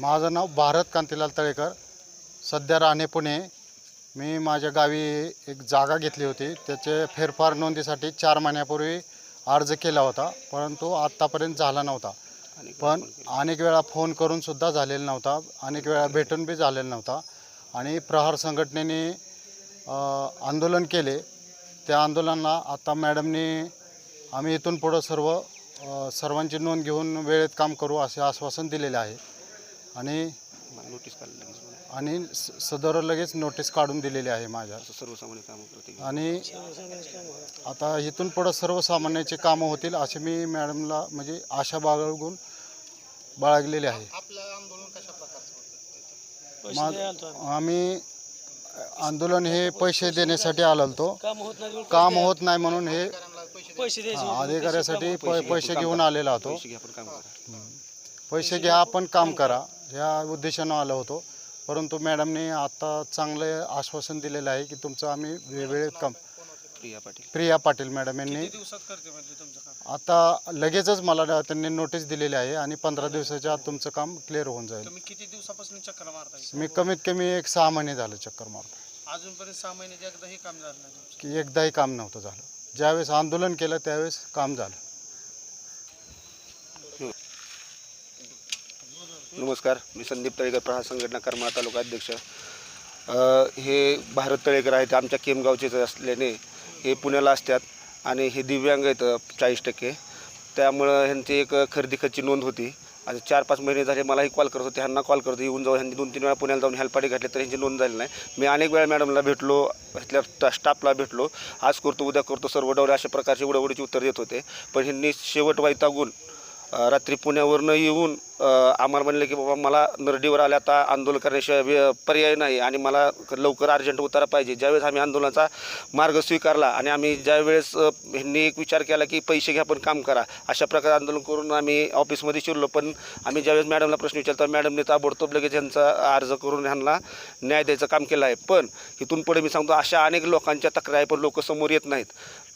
माझं नाव भारत कांतीलाल तळेकर. सध्या राहणे पुणे. मी माझ्या गावी एक जागा घेतली होती. त्याचे फेरफार नोंदीसाठी चार महिन्यापूर्वी अर्ज केला होता परंतु आत्तापर्यंत झाला नव्हता. पण अनेक वेळा फोन करून सुद्धा झालेला नव्हता. अनेक वेळा भेटून बी झालेला नव्हता. आणि प्रहार संघटनेने आंदोलन केले. त्या आंदोलनाला आता मॅडमनी आम्ही इथून पुढं सर्व सर्वांची नोंद घेऊन वेळेत काम करू असे आश्वासन दिलेले आहे. आणि नोटीस काढली. आणि स- सदर लगेच नोटीस काढून दिलेली आहे माझ्या. असं सर्वसामान्य कामं करते. आणि आता इथून पुढं सर्वसामान्याचे कामं होतील असे मी मॅडमला म्हणजे आशा बाळगून बाळगलेले आहे. मा- आम्ही आंदोलन हे पैसे देण्यासाठी आलो होतो काम होत नाही काम होत नाही म्हणून हे पैसे द्यायचे अधिकाऱ्यासाठी पै- पैसे घेऊन आलेला होतो पैसे घ्या पण काम करा. पैसे घ्या आपण काम करा. ह्या उद्देशानं आलो होतो. परंतु मॅडमने आता चांगले आश्वासन दिलेलं आहे की तुमचं आम्ही वेळेत काम प्रिया पाटील. प्रिया पाटील मॅडम यांनी दिवसात करते म्हणजे तुमचं काम? आता लगेचच मला त्यांनी नोटीस दिलेली आहे आणि पंधरा दिवसाच्या आत तुमचं काम क्लिअर होऊन जाईल. तुम्ही किती दिवसापासून चक्कर मारताय? मी कमीत कमी एक सहा महिने झालं चक्कर मारतो अजूनपर्यंत सहा महिन्यात एकदाही काम झालं नाही तुमचं? की एकदाही काम नव्हतं झालं. ज्यावेळेस आंदोलन केलं त्यावेळेस काम झालं. नमस्कार मी संदीप तळेकर प्रहार संघटना करमाळा तालुका अध्यक्ष. हे भारत तळेकर आहेत आमच्या केमगावचेच असल्याने हे पुण्याला असतात आणि हे दिव्यांग आहेत चाळीस टक्के. त्यामुळं ह्यांची एक खरेदी खर्ची नोंद होती. आता चार पाच महिने झाले मलाही कॉल करत होते ह्यांना कॉल करतो येऊन जाऊ ह्यांनी दोन तीन वेळा पुण्याला जाऊन हेल्पाटी घातले तर ह्यांची नोंद झाली नाही. मी अनेक वेळा मॅडमला भेटलो इथल्या स्टाफला भेटलो. आज करतो उद्या करतो सर्व डवरे अशा प्रकारचे उडवडीची उत्तर देत होते. पण ह्यांनी शेवट वैतागून रात्री पुण्यावरनं येऊन आम्हाला म्हणलं की बाबा मला नरडीवर आल्या आता आंदोलन करण्याशिवाय पर्याय नाही आणि मला लवकर अर्जंट उतारा पाहिजे. ज्यावेळेस आम्ही आंदोलनाचा मार्ग स्वीकारला आणि आम्ही ज्यावेळेस ह्यांनी एक विचार केला की पैसे घ्या पण काम करा अशा प्रकारे आंदोलन करून आम्ही ऑफिसमध्ये शिरलो. पण आम्ही ज्यावेळेस मॅडमला प्रश्न विचारला मॅडमने ताबडतोब लगेच यांचा अर्ज करून ह्यांना न्याय द्यायचं काम केलं आहे. पण इथून पुढे मी सांगतो अशा अनेक लोकांच्या तक्रारी पण लोक समोर येत नाहीत.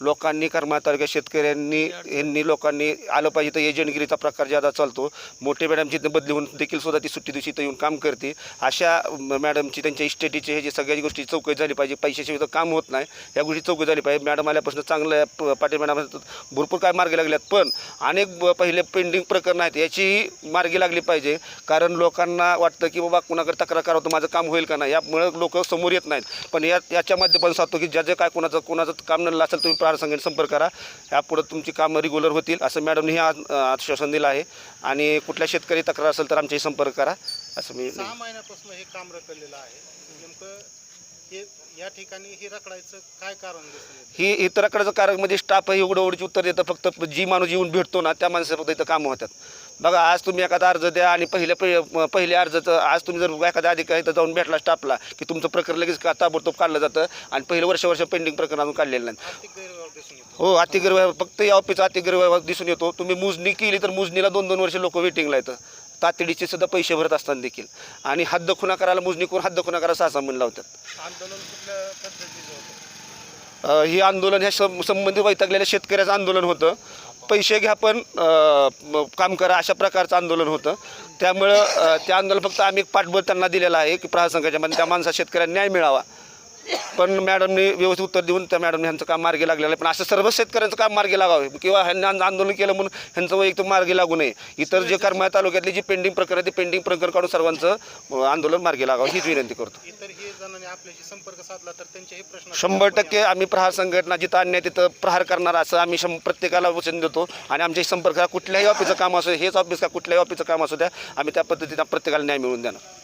लोकांनी कर्मा तालुक्यात शेतकऱ्यांनी यांनी लोकांनी आलं पाहिजे तर एजंटगिरीचा प्रकार ज्यादा चालतो. मोठे मॅडमची जिथं बदली होऊन देखील सुद्धा ती सुट्टी दिवशी इथं येऊन काम करते. अशा मॅडमची त्यांच्या इस्टेटीचे हे जे सगळ्या गोष्टी चौकशी झाली पाहिजे. पैशाशिवाय तर काम होत नाही. या गोष्टी चौकशी झाली पाहिजे. मॅडम आल्यापासून चांगलं आहे. प- पाटील मॅडम भरपूर काय मार्गी लागल्यात. पण अनेक ब- पहिले पेंडिंग प्रकरण आहेत. याची मार्गी लागली पाहिजे. कारण लोकांना वाटतं की बाबा कुणाकडे तक्रार करावं तर माझं काम होईल का नाही? यामुळे लोक समोर येत नाहीत. पण या याच्या माध्यमातून सांगतो की ज्या जे काय कोणाचं कोणाचं काम नसलं असेल तुम्ही प्रहार संघाने संपर्क करा. यापुढं तुमची कामं रेग्युलर होतील असं मॅडमने हे आज- आश्वासन दिलं आहे. आणि कुठल्या शेतकरी तक्रार असेल तर आमच्याशी संपर्क करा. असं मी सहा महिन्यापासून हे काम रखडलेलं आहे. नेमकं हे या ठिकाणी हे रखडायचं काय कारण दिसून येतं? ही इतराकडचं कारण म्हणजे स्टाफ हे एवढं एवढीच उत्तर देतं. फक्त जी माणूस येऊन भेटतो ना त्या माणसाला फक्त इथं कामं होतात. बघा आज तुम्ही एखादा अर्ज द्या आणि पहिल्या पहि- पहिले अर्जाचं आज तुम्ही जर एखाद्या अधिकारी इथं जाऊन भेटला स्टाफला की तुमचं प्रकरण लगेच का ताबडतोब काढलं जातं आणि पहिलं वर्ष वर्ष पेंडिंग प्रकरण अजून काढलेलं नाही. आर्थिक गैरव्यवहार दिसून येतो. हो अतिगैरव्यवहार फक्त या ऑफिसचा अतिगैरव्यवहार दिसून येतो. तुम्ही मोजणी केली तर मोजणीला दोन दोन वर्ष लोक वेटिंगला येतं. तातडीचे सुद्धा पैसे भरत असताना देखील. आणि हद्द खुना करायला मोजणी करून हद्द खुना करायला सहा महिने लावतात. आंदोलन कुठल्या पद्धतीचं होतं? हे आंदोलन ह्या संबंधित वैतागलेल्या शेतकऱ्याचं आंदोलन होतं. पैसे घ्या पण काम करा अशा प्रकारचं आंदोलन होतं. त्यामुळं त्या आंदोलन फक्त आम्ही एक पाठबळ त्यांना दिलेला आहे की प्रशासनाच्या मध्ये त्या माणसा शेतकऱ्यांना न्याय मिळावा. पण मॅडमने व्यवस्थित उत्तर देऊन त्या मॅडमने ह्यांचं काम मार्गी लागलेलं आहे. पण असं सर्व शेतकऱ्यांचं काम मार्गी लागावे. किंवा ह्यांनी आंद- आंदोलन केलं म्हणून ह्यांचं वैयक्तिक मार्गी लागू नये. इतर जे करमाळा तालुक्यातली जी पेंडिंग प्रकरण आहे ते पेंडिंग प्रकरण काढून सर्वांचं आंदोलन मार्गी लागावं. हीच विनंती करतो. इतरही जणांनी आपल्याशी संपर्क साधला तर त्यांचेही प्रश्न शंभर टक्के आम्ही प्रहार संघटना जिथं अन्याय तिथं प्रहार करणार असं आम्ही शं प्रत्येकाला वचन देतो. आणि आमच्या संपर्क कुठल्याही ऑफिसचं काम असो हेच ऑफिस का कुठल्याही ऑफिसचं काम असू द्या आम्ही त्या पद्धतीनं प्रत्येकाला न्याय मिळवून देणार.